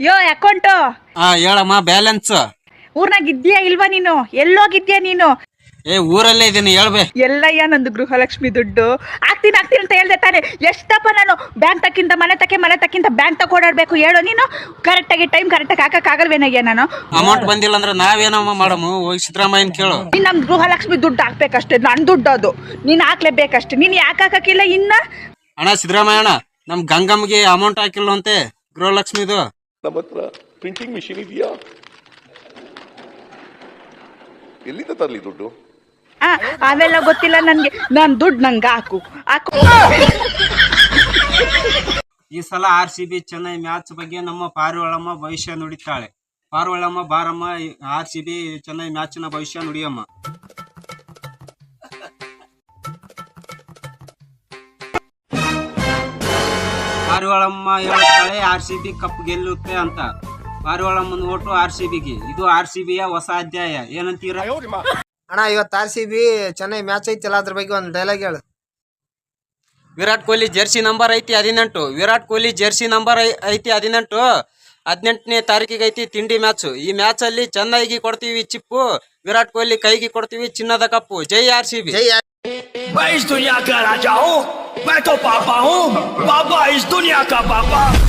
ಯೋ account ಆ ಹೇಳಮ್ಮ balance ಊರ್ನಾಗ ಇದ್ಯಾ ಇಲ್ವಾ ನೀನು? ಎಲ್ಲೋಗಿದ್ಯಾ ನೀನು? ಏ ಊರಲ್ಲೇ ಇದೀನಿ ಹೇಳ್ಬೆ. ಎಲ್ಲಯ್ಯ ನಂದು ಗೃಹಲಕ್ಷ್ಮಿ ದುಡ್ಡು. ಆಗ್ತೀನಿ ಆಗ್ತೀನಿ ಅಂತ ಹೇಳ್ದೆ ತಾನೆ. ಎಷ್ಟಪ್ಪ ನಾನು ಬ್ಯಾಂಕ್ ತಕ್ಕಿಂತ ಮನೆ ತಕ್ಕೆ ಮನೆ ತಕ್ಕಿಂತ ಬ್ಯಾಂಕ್ ತಕ್ಕ ಓಡಾಡ್ಬೇಕು ಹೇಳು ನೀನು? ಕರೆಕ್ಟಾಗಿ ಟೈಮ್ ಕರೆಕ್ಟಾಗಿ ಹಾಕಕ್ಕಾಗಲ್ವೇನಯ್ಯ ನಾನು? ಅಮೌಂಟ್ ಬಂದಿಲ್ಲ ಅಂದ್ರೆ ನಾವೇನಮ್ಮ ಮಾಡಮ್ಮ? ಹೋಗಿ ಸಿದ್ದರಾಮಯ್ಯನ ಕೇಳು. ನೀನ್ ನಮ್ ಗೃಹಲಕ್ಷ್ಮಿ ದುಡ್ಡು ಹಾಕ್ಬೇಕಷ್ಟೇ ನನ್ ದುಡ್ಡು ಅದು. ನೀನ್ ಹಾಕ್ಲೇಬೇಕಷ್ಟೇ. ನೀನ್ ಯಾಕೆ ಹಾಕಕ್ಕಿಲ್ಲ ಇನ್ನ? ಅಣ್ಣ ಸಿದ್ದರಾಮಯ್ಯ ಅಣ್ಣ ನಮ್ ಗಂಗಮ್ಮಗೆ ಅಮೌಂಟ್ ಹಾಕಿಲ್ಲ ಅಂತೆ ಗೃಹಲಕ್ಷ್ಮಿದು. ನಮ್ಮ ಹತ್ರ ಪ್ರಿಂಟಿಂಗ್ ಮಿಷಿನ್ ಇದೆಯಾ? ಎಲ್ಲಿಂದ ತರಲಿ ದುಡ್ಡು? ಆ, ಅವೆಲ್ಲ ಗೊತ್ತಿಲ್ಲ ನನ್ಗೆ. ನನ್ ದುಡ್ಡು ನಂಗೆ ಹಾಕು. ಹಾಕು. ಈ ಸಲ R C B Chennai match ಬಗ್ಗೆ ನಮ್ಮ ಪಾರಿವಾಳಮ್ಮ ಭವಿಷ್ಯ ನುಡಿತಾಳೆ. ಪಾರಿವಾಳಮ್ಮ ಬಾರಮ್ಮ ಆರ್ ಸಿ ಬಿ ಚೆನ್ನೈ ಮ್ಯಾಚಿನ ಭವಿಷ್ಯ ನುಡಿಯಮ್ಮ. ಪಾರಿವಾಳಮ್ಮ ಹೇಳ್ತಾಳೆ ಆರ್ ಸಿ ಬಿ ಕಪ್ ಗೆಲ್ಲುತ್ತೆ ಅಂತ. ಪಾರಿವಾಳಮ್ಮನ ಓಟು ಆರ್ ಸಿ ಬಿಗೆ. ಇದು ಆರ್ ಸಿ ಬಿಯ ಹೊಸ ಅಧ್ಯಾಯ. ಏನಂತೀರ? ಅಣ್ಣ ಇವತ್ತು R C B Chennai match ಐತಿಲ್ಲ ಅದ್ರ ಬಗ್ಗೆ ಒಂದು ಡೈಲಾಗ್ ಹೇಳು. ವಿರಾಟ್ ಕೊಹ್ಲಿ ಜೆರ್ಸಿ ನಂಬರ್ ಐತಿ ಹದಿನೆಂಟು. ವಿರಾಟ್ ಕೊಹ್ಲಿ ಜೆರ್ಸಿ ನಂಬರ್ ಐತಿ ಹದಿನೆಂಟು. ಹದಿನೆಂಟನೇ ತಾರೀಕಿಗೆ ಐತಿ ತಿಂಡಿ ಮ್ಯಾಚ್. ಈ ಮ್ಯಾಚ್ ಅಲ್ಲಿ ಚೆನ್ನೈಗೆ ಕೊಡ್ತೀವಿ ಚಿಪ್ಪು ವಿರಾಟ್ ಕೊಹ್ಲಿ ಕೈಗೆ ಕೊಡ್ತೀವಿ ಚಿನ್ನದ ಕಪ್ಪು. ಜೈ ಆರ್ ಸಿ ಬಿ. ಜೈ मैं इस दुनिया का राजा हूँ मैं तो पापा हूँ। पापा इस दुनिया का पापा।